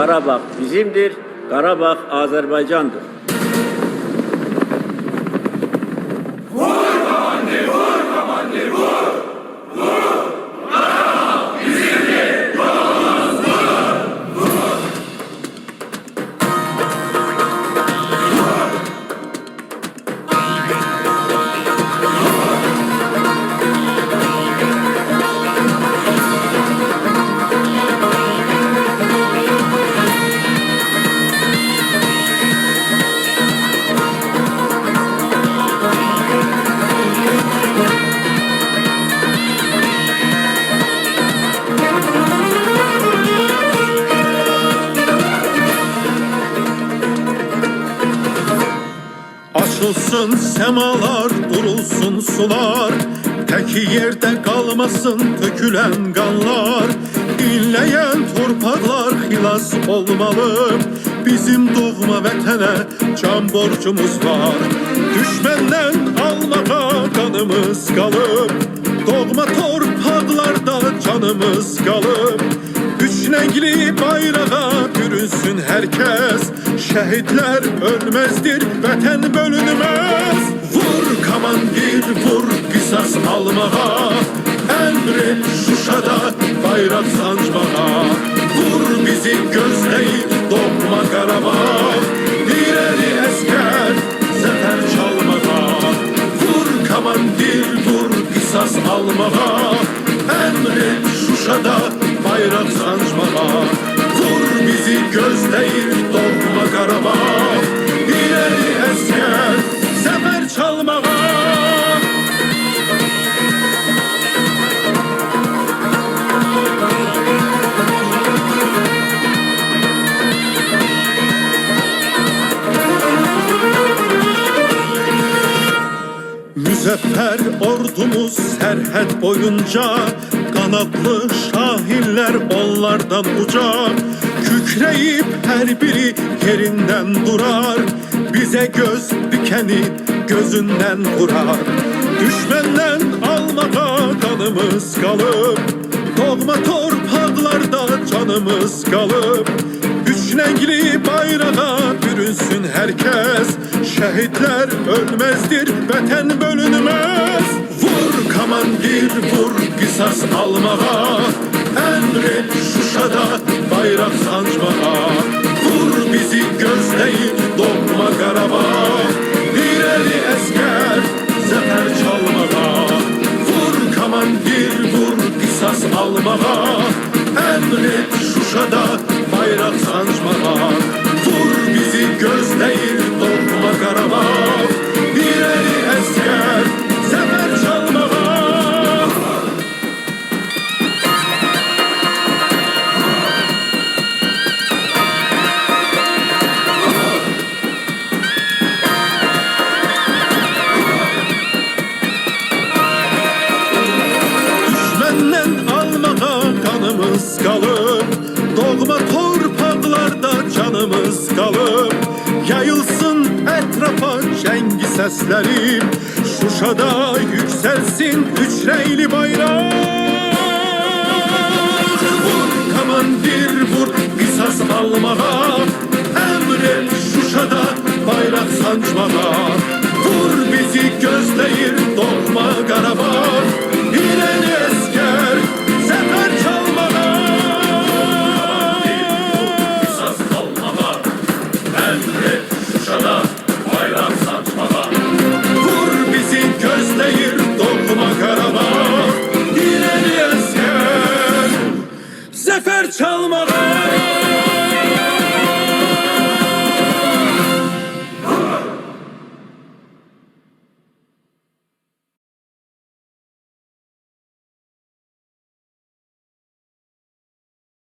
Karabağ bizimdir, Karabağ Azerbaycan'dır. Açılsın semalar, durulsun sular. Teki yerde kalmasın dökülen kanlar. İnleyen torpaklar hilas olmalı. Bizim doğma vətənə can borcumuz var. Düşmenden almağa kanımız kalıb Doğma torpaklarda canımız kalıb Üç renkli bayrağa bürünsün herkes Şehitler ölmezdir, vətən bölünmez Vur kamandir, vur qisas almağa. Emret Şuşada bayrak sancmağa. Vur bizi gözleyip doğma Qarabağ. İleri esker, zafer çalmağa. Vur kamandir, vur qisas almağa Müzeffer ordumuz serhet boyunca Kanatlı şahinler onlardan uca Kükreyip her biri yerinden durar Bize göz dikeni gözünden vurar. Düşmenden almağa kanımız kalıp Doğma torpaklarda canımız kalıp Üç renkli bayrağa bürünsün herkes. Şehitler ölmezdir, vətən bölünmez. Vur kamandir, vur qisas almağa Emret Şuşada bayrak sancmağa Vur bizi gözleyip doğma Qarabağ İleri esker, zafer çalmağa Vur kamandir, vur qisas almağa Emret Şuşada bayrak sancmağa Vur bizi gözleyip doğma Qarabağ İleri seslerim Şuşada yükselsin üç reyli bayrak. Vur kamandir vur kısas almağa Emret Şuşada bayrak sancmağa Vur bizi gözleyir doğma Qarabağ İleri Çalmağa